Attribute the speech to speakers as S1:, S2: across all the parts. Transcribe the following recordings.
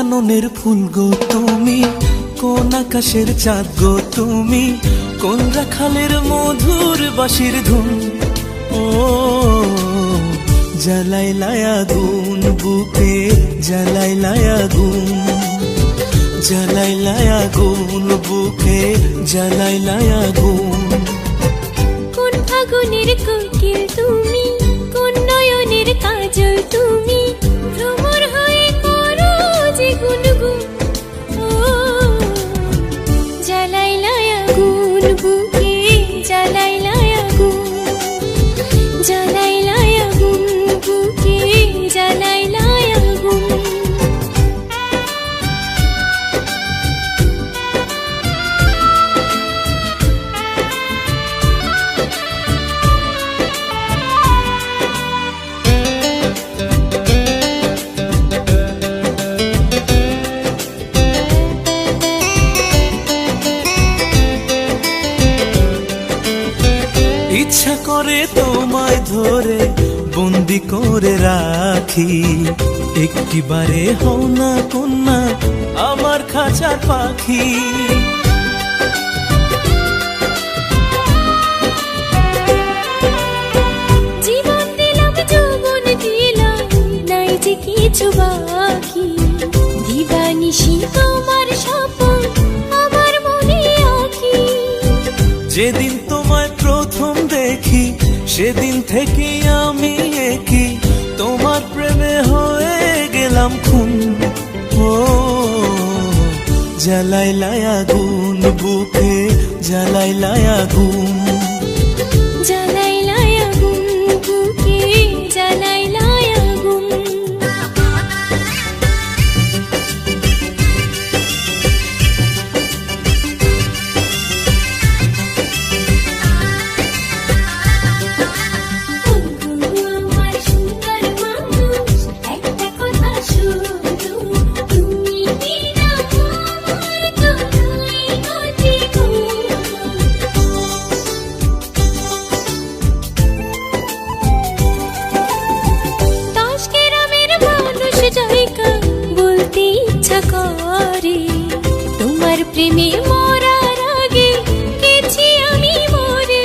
S1: কাননের ফুল গো তুমি, কোন আকাশের চাঁদ গো তুমি, কোন রাখালের মধুর বাঁশির ধুন। ও জ্বালাই লায়া গুন বুকে জ্বালাই লায়া গুন জ্বালাই লায়া গুন বুকে জ্বালাই লায়া গুন
S2: কোন ফাগুনের কোকিল তুমি, কোন নয়নের কাজল তুমি
S1: তোমায় ধরে বন্দি করে রাখি। একটিবারে হও না কন্যা আমার খাঁচার পাখি।
S2: কিছু বাকি। দিবানিশি তোমার স্বপন আমার মনে আঁকি।
S1: যেদিন তোমায় প্রথম দেখি সেদিন থেকে আমি একই। তোমার প্রেমে হয়ে গেলাম খুন। ও জ্বালাই লায়া গুন বুকে জ্বালাই লায়া গুন
S2: জ্বালাই প্রেমে মরার আগে গেছি আমি মরে।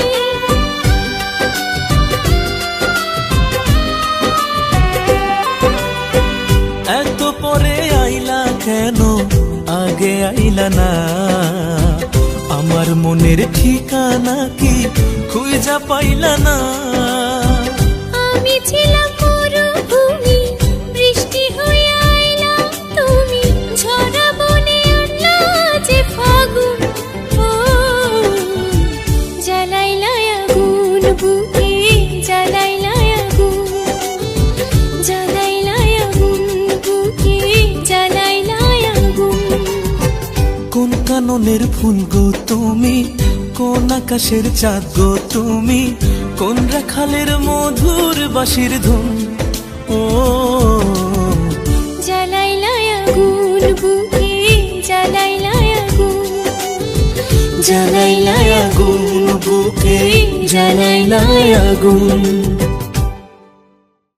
S1: এত পরে আইলা কেন? আগে আইলা না। আমার মনের ঠিকানা কি খুঁজা পাইলা না।
S2: আমি ছিলাম
S1: কোন কাননের ফুল গো তুমি? কোন আকাশের চাঁদ গো তুমি? কোন রাখালের মধুর বাঁশির ধুম? ও
S2: জ্বালাইলাই আগুন, বুকে জ্বালাইলাই আগুন।